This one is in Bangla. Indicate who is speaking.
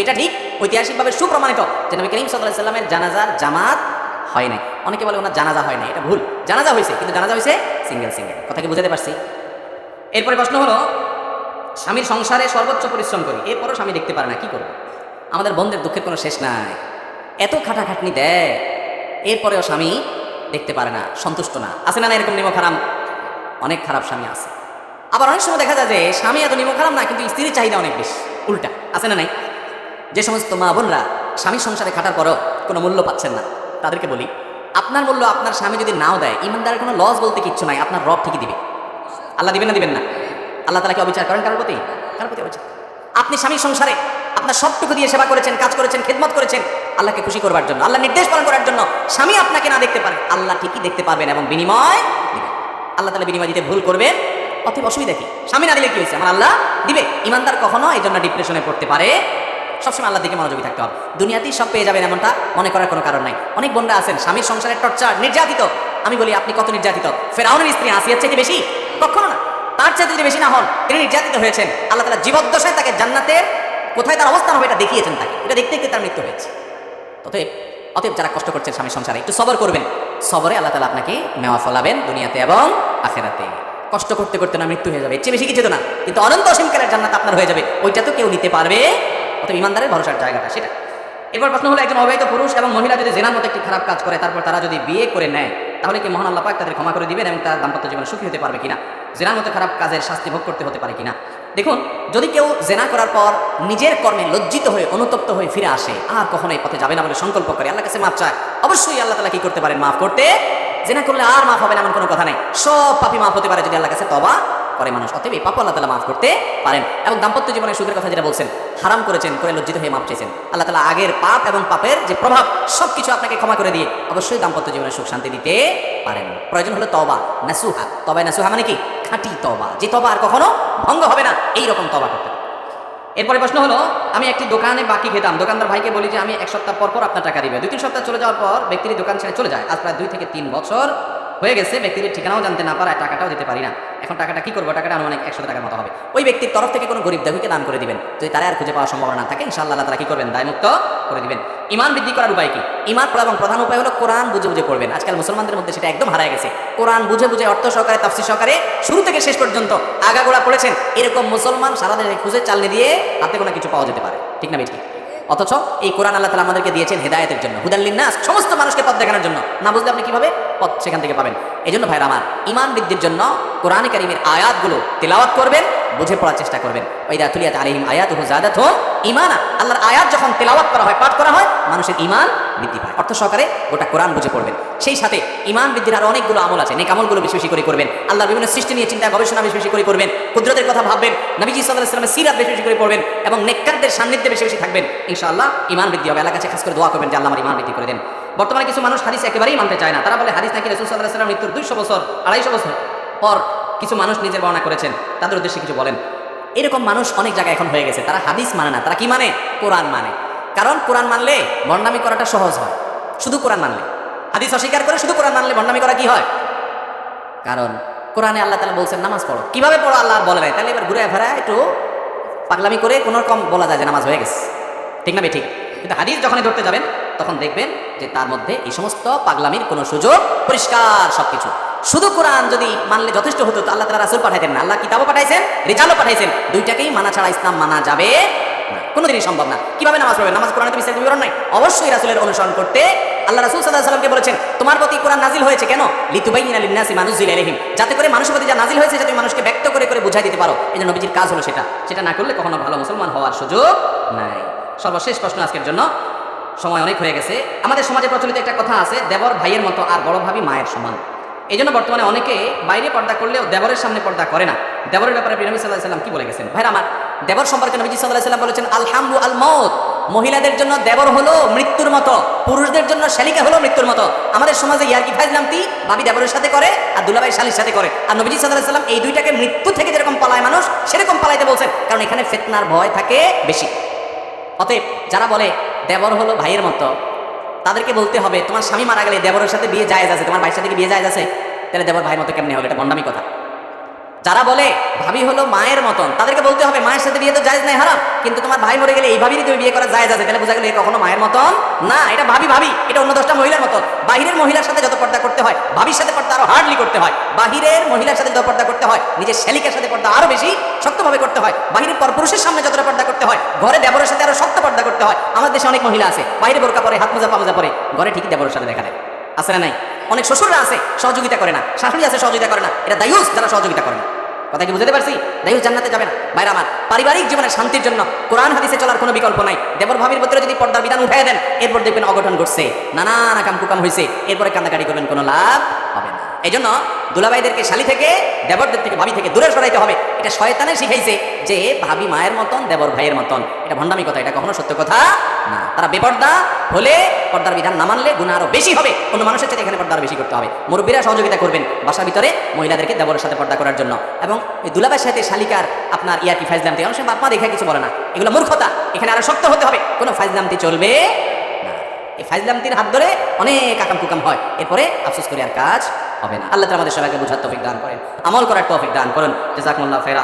Speaker 1: এটা ঠিক ঐতিহাসিকভাবে সুপ্রমাণিত যে নবী করিম সাল্লাহ সাল্লামের জানাজার জামাত হয় নাই। অনেকে বলে ওনার জানাজা হয় নাই, এটা ভুল। জানাজা হয়েছে কিন্তু জানাজা হয়েছে সিঙ্গেল সিঙ্গেল কথা কি বুঝাতে পারছি? এরপরে প্রশ্ন হলো, স্বামীর সংসারে সর্বোচ্চ পরিশ্রম করি, এরপরও স্বামী দেখতে পারে না, কি করব? আমাদের বন্ধের দুঃখের কোনো শেষ নাই। এত খাটাখাটনি দেয়, এরপরেও স্বামী দেখতে পারে না, সন্তুষ্ট না। আছে না না এরকম নিমক খারাপ অনেক খারাপ স্বামী আছে। আবার অনেক সময় দেখা যায় যে স্বামী এত নিমক খারাপ না, কিন্তু স্ত্রীর চাহিদা অনেক বেশি, উল্টা। আছে না নাই? যে সমস্ত মা বোনরা স্বামীর সংসারে খাটার পরও কোনো মূল্য পাচ্ছেন না, তাদেরকে বলি, আপনার মূল্য আপনার স্বামী যদি নাও দেয়, ইমানদারের কোনো লস বলতে কিচ্ছু নাই, আপনার রব ঠিকই দিবে। আল্লাহ দিবেন না দিবেন না? আল্লাহ তালাকে অবিচার করেন? কারোর প্রতি? কারোর প্রতি অবিচার। আপনি স্বামীর সংসারে আপনার সবটুকু দিয়ে সেবা করেছেন, কাজ করেছেন, খেদমত করেছেন, আল্লাহকে খুশি করবার জন্য আল্লাহ নির্দেশ পালন করার জন্য স্বামী আপনাকে না দেখতে পারে, আল্লাহ ঠিকই দেখতে পারবেন এবং বিনিময় আল্লাহ তালা বিনিময় দিতে ভুল করবেন, অতএব অসুবিধা কি? স্বামী না দিলে কি হয়েছে? আমার আল্লাহ দিবে। ইমানদার কখনো এই জন্য ডিপ্রেশনে পড়তে পারে সবসময় আল্লাহ দিকে মনোযোগী থাকতে হবে। দুনিয়াতেই সব পেয়ে যাবেন এমনটা মনে করার কোনো কারণ নাই। অনেক বোনরা আছেন, স্বামীর সংসারের টর্চার, নির্যাতিত। আমি বলি, আপনি কত নির্যাতিত? ফেরাউনের স্ত্রী আসিয়ার চাইতে বেশি? কখনো না। তার চাইতে যদি বেশি না হন, তিনি নির্যাতিত হয়েছেন। আল্লাহ তালা জীবদ্দশায় তাকে জান্নাতের কোথায় তার অবস্থান হবে এটা দেখিয়েছেন তাকে। এটা দেখতে দেখতে তার মৃত্যু হয়েছে। অতএব অতএব যারা কষ্ট করছেন স্বামীর সংসারে, একটু সবর করবেন। সবরে আল্লাহ তালা আপনাকে নেওয়া ফলাবেন দুনিয়াতে এবং আখেরাতে। কষ্ট করতে করতে না মৃত্যু হয়ে যাবে চেয়ে বেশি কিছু না। কিন্তু অনন্ত অসীমকালের জান্নাত আপনার হয়ে যাবে। ওইটা তো কেউ নিতে পারবে অতএব ইমানদারের ভরসার জায়গাটা, সেটা। এরপর প্রশ্ন হলো, একজন অবৈধ পুরুষ এবং মহিলা যদি জেনার মতো একটি খারাপ কাজ করে, তারপর তারা যদি বিয়ে করে নেয়, তাহলে কি মহান আল্লাহ পাক তাদের ক্ষমা করে দিবেন এবং তার দাম্পত্য জীবনে সুখী হতে পারবে কিনা? জেনার মতো খারাপ কাজের শাস্তি ভোগ করতে হতে পারে কিনা? দেখুন, যদি কেউ জেনা করার পর নিজের কর্মে লজ্জিত হয়ে, অনুতপ্ত হয়ে ফিরে আসে, আর কখনো এই পথে যাবে না বলে সংকল্প করে আল্লাহ কাছে মাফ চায়, অবশ্যই আল্লাহ তালা কি করতে পারেন? মাফ করতে। জেনা করলে আর মাফ হবে না, এমন কোনো কথা নেই। সব পাপি মাফ হতে পারে যদি আল্লাহ কাছে তবা করে মানুষ অতএব এই পাপ আল্লাহ তালা মাফ করতে পারেন। এবং দাম্পত্য জীবনের সুখের কথা যেটা বলছেন, হারাম করেছেন, করে লজ্জিত হয়ে মাপ চেয়েছেন। আল্লাহ তালা আগের পাপ এবং পাপের যে প্রভাব সব কিছু আপনাকে ক্ষমা করে দিয়ে অবশ্যই দাম্পত্য জীবনে সুখ শান্তি দিতে পারেন। প্রয়োজন হলো তবা নাসুহা। তবায় নাসুহা মানে কি? খাঁটি তবা যে তবা আর কখনো ভঙ্গ হবে না এই রকম তবা করতে এরপরে প্রশ্ন হলো, আমি একটি দোকানে বাকি খেতাম। দোকানদার ভাইকে বলি যে, আমি এক সপ্তাহ পর পর আপনার টাকা দিবে। দুই, তিন সপ্তাহ চলে যাওয়ার পর ব্যক্তির দোকান ছেড়ে চলে যায়। আজ প্রায় দুই থেকে তিন বছর হয়ে গেছে ব্যক্তির ঠিকানাও জানতে না পারায় টাকাটাও দিতে পারি না। এখন টাকাটা কি করব? টাকাটা আনুমানিক একশো টাকার মতো হবে। ওই ব্যক্তির তরফ থেকে কোনো গরিব দেবীকে দান করে দিবেন। যদি তারা আর খুঁজে পাওয়ার সম্ভাবনা থাকে, ইনশাআল্লাহ তারা কি করবেন? দায়মুক্ত করে দিবেন। ইমান বৃদ্ধি করার উপায় কি? ইমান পড়া এবং প্রধান উপায় হলো কোরআন বুঝে বুঝে পড়বেন। আজকাল মুসলমানদের মধ্যে সেটা একদম হারায় গেছে। কোরআন বুঝে বুঝে, অর্থ সহকারে তাফসি সহকারে, শুরু থেকে শেষ পর্যন্ত আগাগোড়া পড়েছেন। এরকম মুসলমান সারা খুঁজে চালনি দিয়ে হাতে কোনো কিছু পাওয়া যেতে পারে। ঠিক না বেঠিক অথচ এই কোরআন আল্লাহ তালা আমাদেরকে দিয়েছেন হেদায়তের জন্য। হুদাল্লিন নাস সমস্ত মানুষকে পথ দেখানোর জন্য। না বুঝলে আপনি কীভাবে? পথ সেখান থেকে পাবেন। এই জন্য ভাইরা আমার ইমান বৃদ্ধির জন্য কোরআন কারিমের আয়াতগুলো তেলাওয়াত করবেন বুঝে পড়ার চেষ্টা করবেন। ওইদা তুলিয়াত আলিহিম আয়াত হু জাদাত হোম ইমানা আল্লাহর আয়াত যখন তেলাওয়াত করা হয়, পাঠ করা হয়, মানুষের ইমান বৃদ্ধি পায়। অর্থ সহকারে গোটা কোরআন বুঝে পড়বেন। সেই সাথে ইমান বৃদ্ধির আরও অনেকগুলো আমল আছে। নেক আমলগুলো বেশি বেশি করে করবেন। আল্লাহর বিভিন্ন সৃষ্টি নিয়ে চিন্তা, গবেষণা বেশি বেশি করে করবেন। কুদরতের কথা ভাববেন। নবীজি সাল্লাহ ইসলামের সিরাত বেশি বেশি করে পড়বেন এবং নেককারদের সান্নিধ্যে বেশি বেশি থাকবেন। ইনশাআল্লাহ ইমান বৃদ্ধি হবে। আল্লাহ খাস করে দোয়া করবেন যে, আল্লাহ আমার ইমান বৃদ্ধি করে দেন। বর্তমানে কিছু মানুষ হাদিস একেবারেই মানতে চায় না। তারা বলে, হাদিস নাকি রসুল সাল্লাহ সাল্লাম মৃত্যুর দুইশো বছর, আড়াইশো বছর পর কিছু মানুষ নিজের বর্ণনা করেছেন, তাদের উদ্দেশ্যে কিছু বলেন। এরকম মানুষ অনেক জায়গায় এখন হয়ে গেছে, তারা হাদিস মানে না, তারা কি মানে? কোরআন মানে। কারণ কোরআন মানলে বন্ডামি করাটা সহজ হয়, শুধু কোরআন মানলে। হাদিস অস্বীকার করে শুধু কোরআন মানলে বন্ডামি করা কি হয়? কারণ কোরআনে আল্লাহ তালা বলছেন, নামাজ পড়ো। কীভাবে পড়ো আল্লাহ বলে নাই? তাহলে এবার ঘুরে ফেরা, একটু পাগলামি করে কোনো রকম বলা যায় যে নামাজ হয়ে গেছে। ঠিক না ঠিক? কিন্তু হাদিস যখনই ধরতে যাবেন তখন দেখবেন যে তার মধ্যে এই সমস্ত পাগলামির কোনো সুযোগ, পরিষ্কার সবকিছু। শুধু কোরআন যদি মানলে যথেষ্ট হতো, তো আল্লাহ তালা রাসুল পাঠাইতেন না। আল্লাহ কিতাবও পাঠাইছেন, রিজালও পাঠাইছেন। দুইটাকেই মানা ছাড়া ইসলাম মানা যাবে কোনোদিনই সম্ভব না। কীভাবে নামাজ পড়বে নামাজ কোরআনে বিস্তারিত বিবরণ নাই। অবশ্যই রাসুলের অনুসরণ করতে আল্লাহ রাসুল সাল্লাহ সাল্লামকে বলেছেন, তোমার প্রতি কোরআন নাজিল হয়েছে কেন? লিতুবাইন আলিনাসি মানুষিল আলহিম যাতে করে মানুষের প্রতি যা নাজিল হয়েছে যাতে মানুষকে ব্যক্ত করে করে বুঝাই দিতে পারো। এই জন্য নবীজির কাজ হলো সেটা। সেটা না করলে কখনো ভালো মুসলমান হওয়ার সুযোগ নাই। সর্বশেষ প্রশ্ন আজকের জন্য সময় অনেক হয়ে গেছে। আমাদের সমাজে প্রচলিত একটা কথা আছে, দেবর ভাইয়ের মতো আর বড় ভাবি মায়ের সমান। এই জন্য বর্তমানে অনেকে বাইরে পর্দা করলেও দেবরের সামনে পর্দা করে না। দেবরের ব্যাপারে নবী সাল্লাহ সাল্লাম কি বলে গেছেন? ভাইরা আমার, দেবর সম্পর্কে নবীজি সাল্লাহ সাল্লাম বলেছেন, আলহামদু আল মৌত মহিলাদের জন্য দেবর হলো মৃত্যুর মতো, পুরুষদের জন্য শালিকা হলো মৃত্যুর মতো। আমাদের সমাজে ইয়ারকি ফাইজ নামতি? ভাবি দেবরের সাথে করে আর দুলাভাই শালির সাথে করে। আর নবীজি সাল্লাহ সাল্লাম এই দুইটাকে মৃত্যু থেকে যেরকম পালায় মানুষ, সেরকম পালাইতে বলছেন। কারণ এখানে ফেতনার ভয় থাকে বেশি। অতএব যারা বলে দেবর হলো ভাইয়ের মতো। তাদেরকে বলতে হবে, তোমার স্বামী মারা গেলে দেবরের সাথে বিয়ে যায় আছে, তোমার ভাইয়ের সাথে বিয়ে যায় আছে? তাহলে দেবর ভাইয়ের মতো কেমনি হবে? এটা বন্ডামি কথা। যারা বলে, ভাবি হলো মায়ের মতন, তাদেরকে বলতে হবে, মায়ের সাথে বিয়ে তো জায়েজ নাই, হারাম। কিন্তু তোমার ভাই মরে গেলে এই তুমি বিয়ে করা জায়েজ আছে। তাহলে বোঝা গেলে কখনো মায়ের মতন না, এটা ভাবি ভাবি। এটা অন্য দশটা মহিলার মতন বাহিরের মহিলার সাথে যত পর্দা করতে হয়, ভাবির সাথে পর্দা আরও হার্ডলি করতে হয়। বাহিরের মহিলার সাথে যত পর্দা করতে হয়, নিজের শ্যালিকের সাথে পর্দা আরও বেশি শক্তভাবে করতে হয়। বাহিরের পরপুরুষের সামনে যতটা পর্দা করতে হয়, ঘরে দেবরের সাথে আরও শক্ত করতে হয়। আমাদের দেশে অনেক মহিলা আছে। বাইরে বোরকা পরে, হাত মোজা পামোজা পরে। ঘরে ঠিকই দেবরের সাথে দেখা দেয়। আছে না নাই? অনেক শ্বশুররা আছে, সহযোগিতা করে না। শাশুড়ি আছে, সহযোগিতা করে না। এটা দায়ুস, যারা সহযোগিতা করে না। কথা কি বুঝতে পারছি? দায়ুস জান্নাতে যাবে না। বাইরে আমার, পারিবারিক জীবনে শান্তির জন্য কোরআন হাদিসে চলার কোনো বিকল্প নাই। দেবর ভাবির ভিতরে যদি পর্দার বিধান উঠাই দেন, এরপর দেখবেন অঘটন ঘটছে। নানান আকাম কুকাম হয়েছে এরপরে কান্দাকাটি করবেন, কোনো লাভ এই জন্য দুলাভাইদেরকে শালি থেকে দেবরদের থেকে ভাবি থেকে দূরে সরাইতে হবে। এটা শয়তানে শিখাইছে যে ভাবি মায়ের মতন, দেবর ভাইয়ের মতন। এটা ভণ্ডামি কথা, এটা কখনো সত্য কথা না। তারা বেপর্দা হলে পর্দার বিধান না মানলে গুণা আরও বেশি হবে। অন্য মানুষের সাথে এখানে পর্দা বেশি করতে হবে। মুরব্বীরা সহযোগিতা করবেন বাসার ভিতরে মহিলাদেরকে দেবরের সাথে পর্দা করার জন্য। এবং এই দুলাভাইয়ের সাথে শালিকার আপনার ইয়াকি ফাইজলামতি? অনেক সময় বাপ মা দেখে কিছু বলে না। এগুলো মূর্খতা। এখানে আরও শক্ত হতে হবে। কোনো ফাইজলামতি চলবে এই ফাইজলামতির হাত ধরে অনেক আকাম কুকাম হয়। এরপরে আফসোস করে আর কাজ হবে না। আল্লাহ আমাদের সবাইকে বুঝার তফিক দান করেন, আমল করার তফিক দান করেন। জাকমুল্লাহ খাইরা